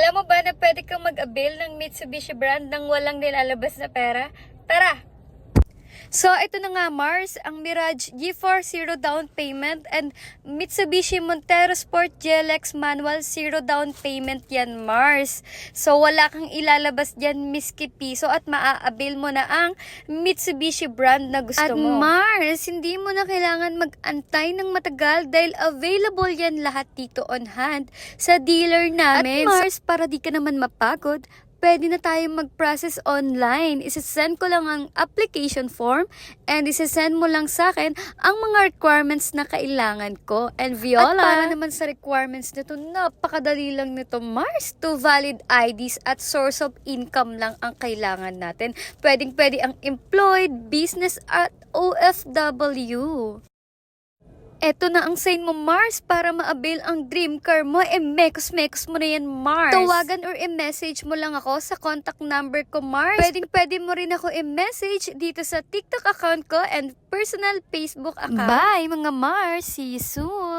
Alam mo ba na pwede kang mag-avail ng Mitsubishi brand nang walang nilalabas na pera? Tara! So, ito na nga Mars, ang Mirage G4 Zero Down Payment and Mitsubishi Montero Sport GLX Manual Zero Down Payment yan Mars. So, wala kang ilalabas dyan miski piso at maa-avail mo na ang Mitsubishi brand na gusto At mo. Mars, hindi mo na kailangan mag-antay ng matagal dahil available yan lahat dito on hand sa dealer namin. At Mars, para di ka naman mapagod, pwede na tayong mag-process online. Isasend ko lang ang application form and isasend mo lang sa akin ang mga requirements na kailangan ko. And Viola, at para naman sa requirements nito, napakadali lang nito, Mars. To valid IDs at source of income lang ang kailangan natin. Pwedeng pwede ang employed, business at OFW. Eto na ang sign mo, Mars, para ma-avail ang dream car mo. E, mekos-mekos mo na yan, Mars. Tawagan or i-message mo lang ako sa contact number ko, Mars. Pwedeng pwede mo rin ako i-message dito sa TikTok account ko and personal Facebook account. Bye, mga Mars. See you soon.